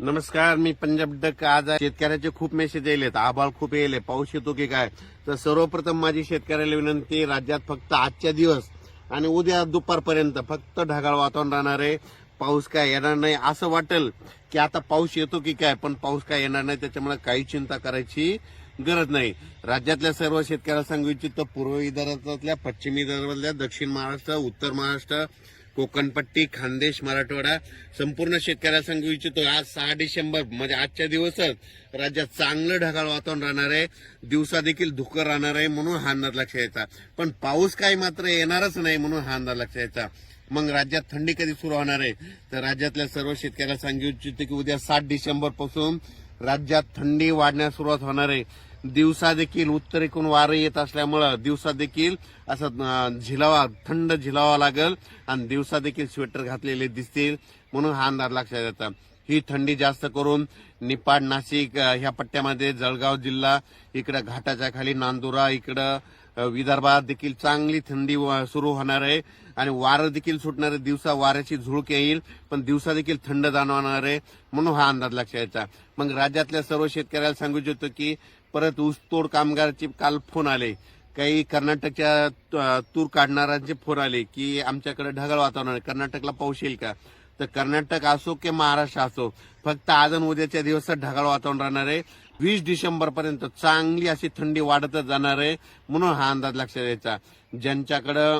नमस्कार मी पंजाब डक. आज शेतकऱ्याचे खूप मेसेज येलेत आभाळ खूप येले पाऊस येतो की काय? तर सर्वप्रथम माझी शेतकऱ्याला विनंती राज्यात फक्त आजच्या दिवस आणि उद्या दुपारपर्यंत फक्त ढगाळ वातावरण राहणार आहे. पाऊस काय येणार नाही असं वाटेल की आता पाऊस येतो की काय? पण पाऊस काय येणार नाही त्याच्यामुळे काही चिंता करायची गरज नाही. राज्यातल्या सर्व शेतकऱ्याला सांगू इच्छितो पूर्व विदर्भातल्या पश्चिम विदर्भातल्या दक्षिण महाराष्ट्र उत्तर महाराष्ट्र कोकणपट्टी खानदेश मराठवाडा संपूर्ण शेतकऱ्याला सांगू इच्छितो. आज सहा डिसेंबर म्हणजे आजच्या दिवसच राज्यात चांगलं ढगाळ वातावरण राहणार आहे. दिवसा देखील धुकं राहणार आहे म्हणून हा अंदाज लक्ष यायचा. पण पाऊस काही मात्र येणारच नाही म्हणून हा अंदाज लक्ष यायचा. मग राज्यात थंडी कधी सुरू होणार आहे? तर राज्यातल्या सर्व शेतकऱ्याला सांगू इच्छितो की उद्या सात डिसेंबरपासून राज्यात थंडी वाढण्यास सुरुवात होणार आहे. दिवसा देखील उत्तरेकडून वारं येत असल्यामुळं दिवसा देखील असं झिलावा थंड झिलावा लागेल आणि दिवसा देखील स्वेटर घातलेले दिसतील म्हणून हा अंदाज लक्षात येतात ही थंडी जास्त करून निपाड नाशिक ह्या पट्ट्यामध्ये जळगाव जिल्हा इकडं घाटाच्या खाली नांदुरा इकडं विदर्भात देखील चांगली थंडी व- सुरू होणार आहे. आणि वारं देखील सुटणार आहे. दिवसा वाऱ्याची झुळक येईल पण दिवसा देखील थंड जाणवणार आहे म्हणून हा अंदाज लक्षात यायचा मग राज्यातल्या सर्व शेतकऱ्याला सांगू इच्छितो की परत ऊसतोड कामगाराचे काल फोन आले. काही कर्नाटकच्या तूर काढणाऱ्यांचे फोन आले की आमच्याकडे ढगाळ वातावरण आहे. कर्नाटकला पाऊस येईल का? तर कर्नाटक असो की महाराष्ट्र असो फक्त आज आणि उद्याच्या दिवसात ढगाळ वातावरण राहणार आहे. वीस डिसेंबर पर्यंत चांगली अशी थंडी वाढतच जाणार आहे म्हणून हा अंदाज लक्षात द्यायचा ज्यांच्याकडं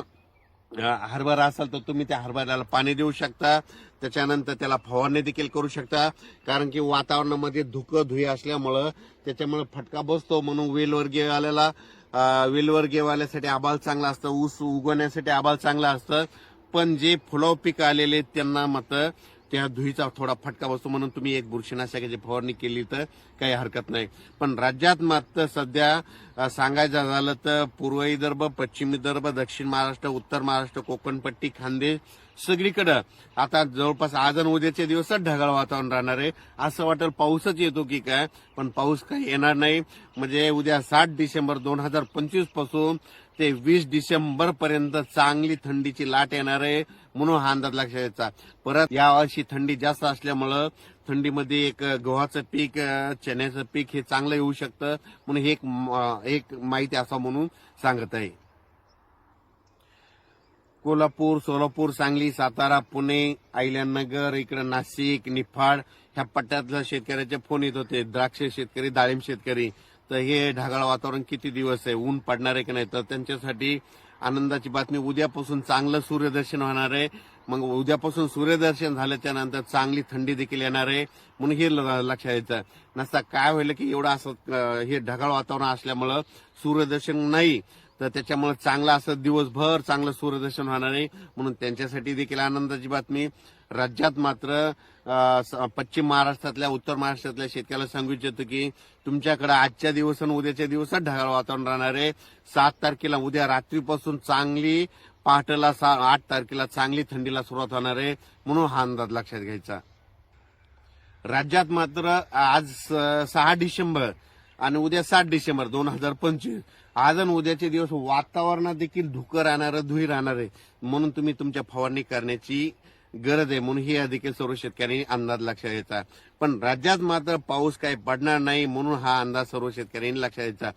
हरभरा असाल तर तुम्ही त्या हरभऱ्याला पाणी देऊ शकता. त्याच्यानंतर त्याला फवारणी देखील करू शकता. कारण की वातावरणामध्ये धुकं धुई असल्यामुळं त्याच्यामुळे फटका बसतो. म्हणून वेलवर्गीयवाल्याला वेलवर्गीयवाल्यासाठी आबाल चांगला असतं. ऊस उगवण्यासाठी आबाळ चांगला असतं. पण जे फुलाव पीक आलेले आहेत, त्यांना मात्र त्या धुईचा थोडा फटका बसतो म्हणून तुम्ही एक बुरशीनाशकाची फवारणी केली तर काही हरकत नाही. पण राज्यात मात्र सध्या सांगायचं झालं तर पूर्व विदर्भ पश्चिम विदर्भ दक्षिण महाराष्ट्र उत्तर महाराष्ट्र कोकणपट्टी खानदेश सगळीकडं. आता जवळपास आज आणि उद्याच्या दिवसात ढगाळ वातावरण राहणार आहे. असं वाटेल पाऊसच येतो की काय पण पाऊस काही येणार नाही. म्हणजे उद्या सात डिसेंबर दोन हजार पंचवीसपासून ते वीस डिसेंबर पर्यंत चांगली थंडीची लाट येणार आहे म्हणून हा अंदाज लक्षात यायचा परत यावर्षी थंडी जास्त असल्यामुळं थंडीमध्ये एक गव्हाचं पीक चण्याचं पीक हे चांगलं येऊ शकतं म्हणून हे एक एक माहिती असा म्हणून सांगत आहे. कोल्हापूर सोलापूर सांगली सातारा पुणे अहिल्यानगर इकडं नाशिक निफाड ह्या पट्ट्यातल्या शेतकऱ्याचे फोन येत होते. द्राक्ष शेतकरी डाळिंब शेतकरी. तर हे ढगाळ वातावरण किती दिवस आहे? ऊन पडणार आहे की नाही? तर त्यांच्यासाठी आनंदाची बातमी. उद्यापासून चांगलं सूर्यदर्शन होणार आहे. मग उद्यापासून सूर्यदर्शन झाल्याच्यानंतर चांगली थंडी देखील येणार आहे. म्हणून हे ल- लक्षात यायचं नसता काय होईल की एवढं असं हे ढगाळ वातावरण असल्यामुळं सूर्यदर्शन नाही. तर त्याच्यामुळे चांगलं असं दिवसभर चांगलं सूर्यदर्शन होणार आहे. म्हणून त्यांच्यासाठी देखील आनंदाची बातमी. राज्यात मात्र स- पश्चिम महाराष्ट्रातल्या उत्तर महाराष्ट्रातल्या शेतकऱ्याला सांगू इच्छितो की तुमच्याकडे आजच्या दिवस आणि उद्याच्या दिवसात ढगाळ वातावरण राहणार आहे. सात तारखेला उद्या रात्रीपासून चांगली पहाटेला सा- आठ तारखेला चांगली थंडीला सुरुवात होणार आहे म्हणून हा अंदाज लक्षात घ्यायचा. राज्यात मात्र आज स- सहा डिसेंबर आणि उद्या सात डिसेंबर दोन हजार पंचवीस. आज आणि उद्याचे दिवस वातावरणात देखील धुकं राहणार धुई राहणार आहे म्हणून तुम्ही तुमच्या फवारणी करण्याची गरज आहे म्हणून ही देखील सर्व शेतकऱ्यांनी अंदाज लक्षात घ्यायचा पण राज्यात मात्र पाऊस काही पडणार नाही म्हणून हा अंदाज सर्व शेतकऱ्यांनी लक्षात घ्यायचा